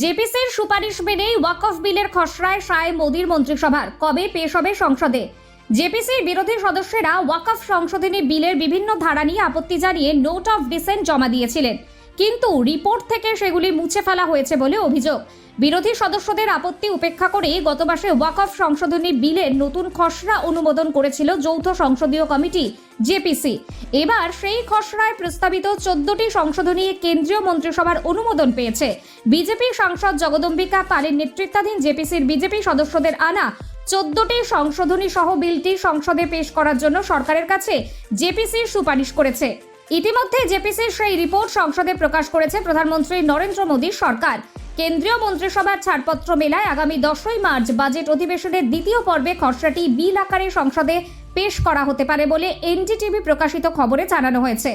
জেপিসির সুপারিশ মেনেই ওয়াকফ বিলের খসড়ায় সায় মোদীর মন্ত্রিসভার। কবে পেশ হবে সংসদে? জেপিসির বিরোধী সদস্যরা ওয়াকফ সংশোধনী বিলের বিভিন্ন ধারা নিয়ে আপত্তি জানিয়ে নোট অফ ডিসেন্ট জমা দিয়েছিলেন। কিন্তু রিপোর্ট থেকে সেগুলি মুছে ফেলা হয়েছে বলে অভিযোগ। বিরোধী সদস্যদের আপত্তি উপেক্ষা করে গত মাসে ওয়াকফ সংশোধনী বিলের নতুন খসড়া অনুমোদন করেছিল যৌথ সংসদীয় কমিটি, জেপিসি। এবার সেই খসড়ায় প্রস্তাবিত চোদ্দটি সংশোধনী কেন্দ্রীয় মন্ত্রিসভার অনুমোদন পেয়েছে। বিজেপি সাংসদ জগদম্বিকা পালের নেতৃত্বাধীন জেপিসির বিজেপি সদস্যদের আনা চোদ্দটি সংশোধনী সহ বিলটি সংসদে পেশ করার জন্য সরকারের কাছে জেপিসির সুপারিশ করেছে। ইতিমধ্যে জেপিসির সেই রিপোর্ট সংসদে প্রকাশ করেছে প্রধানমন্ত্রী নরেন্দ্র মোদীর সরকার। কেন্দ্রীয় মন্ত্রিসভার ছাড়পত্র মেলায় আগামী দশই মার্চ বাজেট অধিবেশনের দ্বিতীয় পর্বে খসড়াটি বিল আকারে সংসদে পেশ করা হতে পারে বলে এনডিটিভি প্রকাশিত খবরে জানানো হয়েছে।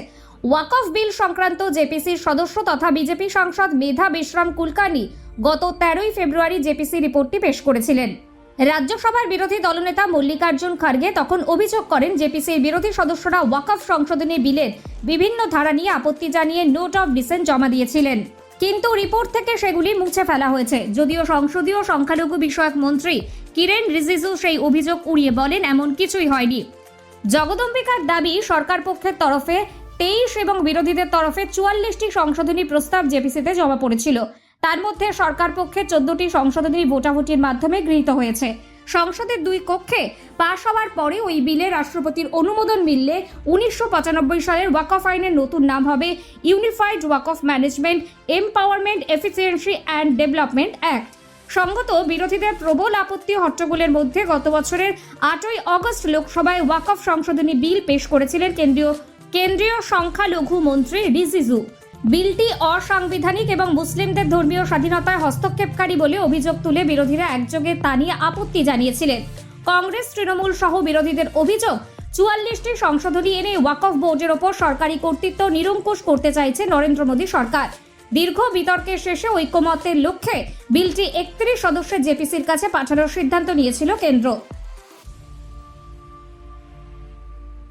ওয়াকফ বিল সংক্রান্ত জেপিসির সদস্য তথা বিজেপি সাংসদ মেধা বিশ্রাম কুলকার্নি গত তেরোই ফেব্রুয়ারি জেপিসি রিপোর্টটি পেশ করেছিলেন। রাজ্যসভার বিরোধী দলনেতা মল্লিকার্জুন খার্গে তখন অভিযোগ করেন, জেপিসির বিরোধী সদস্যরা ওয়াকফ সংশোধনী বিলের বিভিন্ন ধারা নিয়ে আপত্তি জানিয়ে নোট অফ ডিসেন্ট জমা দিয়েছিলেন। কিন্তু রিপোর্ট থেকে সেগুলি মুছে ফেলা হয়েছে। যদিও সংসদীয় সংখ্যালঘু বিষয়ক মন্ত্রী কিরেন রিজিজু সেই অভিযোগ উড়িয়ে বলেন, এমন কিছুই হয়নি। জগদম্বিকার দাবি, সরকার পক্ষের তরফে তেইশ এবং বিরোধীদের তরফে চুয়াল্লিশটি সংশোধনী প্রস্তাব জেপিসিতে জমা পড়েছিল। তার মধ্যে সরকার পক্ষে চোদ্দটি সংশোধনী ভোটাভুটির মাধ্যমে গৃহীত হয়েছে। সংসদের দুই কক্ষে পাশ হওয়ার পরে ওই বিলে রাষ্ট্রপতির অনুমোদন মিললে উনিশশো পঁচানব্বই সালের ওয়াকফ আইনের নতুন নাম হবে unified Waqf management, empowerment, efficiency and development act. সঙ্গত বিরোধীদের প্রবল আপত্তি হট্টগোলের মধ্যে গত বছরের আটই অগস্ট লোকসভায় ওয়াকফ সংশোধনী বিল পেশ করেছিলেন কেন্দ্রীয় কেন্দ্রীয় সংখ্যালঘু মন্ত্রী রিজিজু। বিলটি অসাংবিধানিক এবং মুসলিমদের ধর্মীয় স্বাধীনতায় হস্তক্ষেপকারী বলে অভিযোগ তুলে বিরোধীরা একযোগে তা নিয়ে আপত্তি জানিয়েছিলেন। কংগ্রেস, তৃণমূল সহ বিরোধীদের অভিযোগ, চুয়াল্লিশটি সংশোধনী এনে ওয়াকফ বোর্ডের ওপর সরকারি কর্তৃত্ব নিরঙ্কুশ করতে চাইছে নরেন্দ্র মোদী সরকার। দীর্ঘ বিতর্কের শেষে ঐক্যমতের লক্ষ্যে বিলটি একত্রিশ সদস্যের জেপিসির কাছে পাঠানোর সিদ্ধান্ত নিয়েছিল কেন্দ্র।